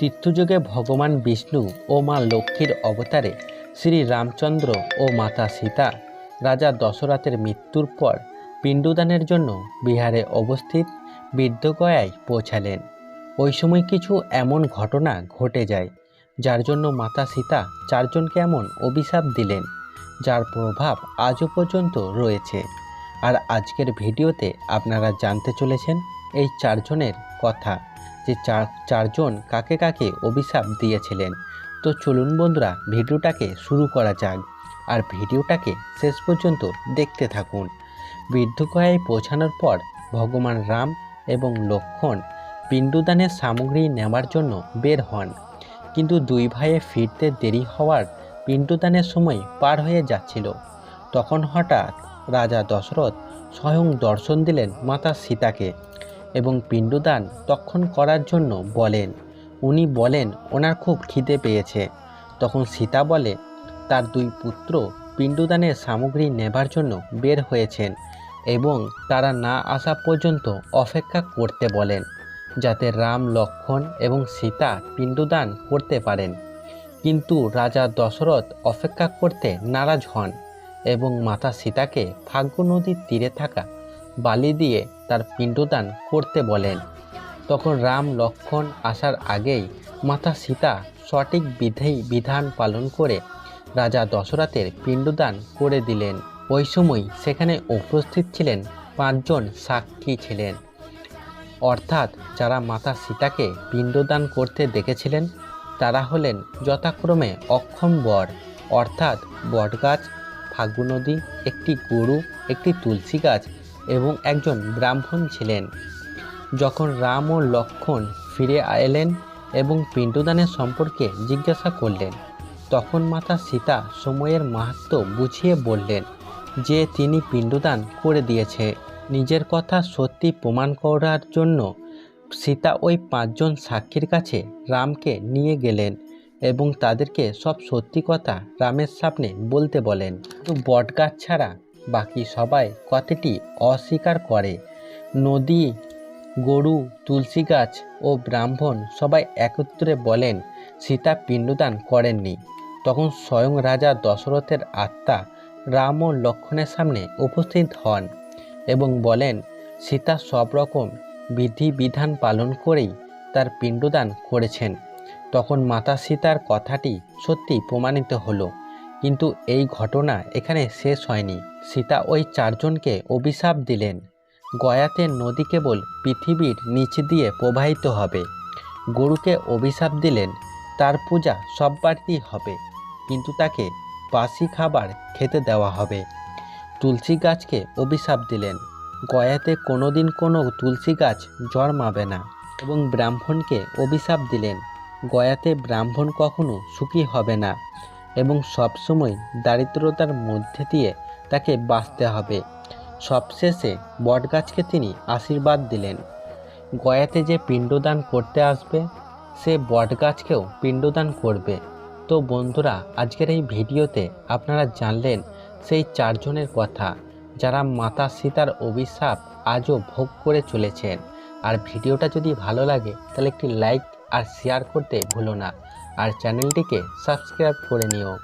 তীর্থযুগে ভগবান বিষ্ণু ও মা লক্ষ্মীর অবতারে শ্রী রামচন্দ্র ও মাতা সীতা, রাজা দশরথের মৃত্যুর পর পিণ্ডদানের জন্য বিহারে অবস্থিত বৃদ্ধগয়ায় পৌঁছালেন। ওই সময় কিছু এমন ঘটনা ঘটে যায়, যার জন্য মাতা সীতা চারজনকে এমন অভিশাপ দিলেন, যার প্রভাব আজও পর্যন্ত রয়েছে। আর আজকের ভিডিওতে আপনারা জানতে চলেছেন এই চারজনের কথা। যে চার, চারজন কাকে কাকে অভিশাপ দিয়েছিলেন। তো চলুন বন্ধুরা, ভিডিওটাকে শুরু করা যাক। আর ভিডিওটাকে শেষ পর্যন্ত দেখতে থাকুন। বৃদ্ধগয়ায় পৌঁছানোর পর ভগবান রাম এবং লক্ষ্মণ পিণ্ডদানের সামগ্রী নেওয়ার জন্য বের হন। কিন্তু দুই ভাইয়ে ফিরতে দেরি হওয়ার পিণ্ডদানের সময় পার হয়ে যাচ্ছিল। তখন হঠাৎ রাজা দশরথ স্বয়ং দর্শন দিলেন মাতা সীতাকে। এবং পিণ্ডদান তক্ষণ করার জন্য বলেন। উনি বলেন, ওনার খুব খিদে পেয়েছে। তখন সীতা বলে, তার দুই পুত্র পিণ্ডদানের সামগ্রী নেবার জন্য বের হয়েছেন এবং তারা না আসা পর্যন্ত অপেক্ষা করতে বলেন, যাতে রাম লক্ষ্মণ এবং সীতা পিণ্ডদান করতে পারেন। কিন্তু রাজা দশরথ অপেক্ষা করতে নারাজ হন এবং মাতা সীতাকে ভাগ্য নদীর তীরে থাকা বালি দিয়ে তার পিণ্ডদান করতে বলেন। তখন রাম লক্ষ্মণ আসার আগেই মাতা সীতা সঠিক বিধেই বিধান পালন করে রাজা দশরথের পিণ্ডদান করে দিলেন। ওই সময় সেখানে উপস্থিত ছিলেন পাঁচজন সাক্ষী ছিলেন। অর্থাৎ যারা মাতা সীতাকে পিণ্ডদান করতে দেখেছিলেন, তারা হলেন যথাক্রমে অক্ষম বর, অর্থাৎ বটগাছ ফাল্গু নদী একটি গরু, একটি তুলসী গাছ এবং একজন ব্রাহ্মণ ছিলেন। যখন রাম ও লক্ষ্মণ ফিরে এলেন এবং পিণ্ডদানের সম্পর্কে জিজ্ঞাসা করলেন, তখন মাতা সীতা সময়ের মাহাত্ম বুঝিয়ে বললেন যে তিনি পিণ্ডদান করে দিয়েছে। নিজের কথা সত্যি প্রমাণ করার জন্য সীতা ওই পাঁচজন সাক্ষীর কাছে রামকে নিয়ে গেলেন এবং তাদেরকে সব সত্যি কথা রামের সামনে বলতে বলেন। বটগাছ ছাড়া বাকি সবাই কথাটি অস্বীকার করে। নদী, গরু, তুলসী গাছ ও ব্রাহ্মণ সবাই একত্রে বলেন, সীতা পিণ্ডদান করেননি। তখন স্বয়ং রাজা দশরথের আত্মা রাম ও লক্ষ্মণের সামনে উপস্থিত হন এবং বলেন, সীতা সব রকম বিধিবিধান পালন করেই তার পিণ্ডদান করেছেন। তখন মাতা সীতার কথাটি সত্যি প্রমাণিত হলো। কিন্তু এই ঘটনা এখানে শেষ হয়নি। সীতা ওই চারজনকে অভিশাপ দিলেন। গয়াতে নদী কেবল পৃথিবীর নিচ দিয়ে প্রবাহিত হবে। গরুকে অভিশাপ দিলেন, তার পূজা সব বাড়িতেই হবে, কিন্তু তাকে বাসি খাবার খেতে দেওয়া হবে। তুলসী গাছকে অভিশাপ দিলেন। গয়াতে কোনোদিন কোনো তুলসী গাছ জন্মাবে না এবং ব্রাহ্মণকে অভিশাপ দিলেন। গয়াতে ব্রাহ্মণ কখনো সুখী হবে না। এবং সবসময় দারিদ্রতার মধ্যে দিয়ে তাকে বাঁচতে হবে। সবশেষে বটগাছকে তিনি আশীর্বাদ দিলেন। গয়াতে যে পিণ্ডদান করতে আসবে, সে বটগাছকেও পিণ্ডদান করবে। তো বন্ধুরা, আজকের এই ভিডিওতে আপনারা জানলেন সেই চারজনের কথা, যারা মাতা সীতার অভিশাপ আজও ভোগ করে চলেছেন। আর ভিডিওটা যদি ভালো লাগে, তাহলে একটি লাইক আর শেয়ার করতে ভুলো না। আর চ্যানেলটিকে সাবস্ক্রাইব করে নিও।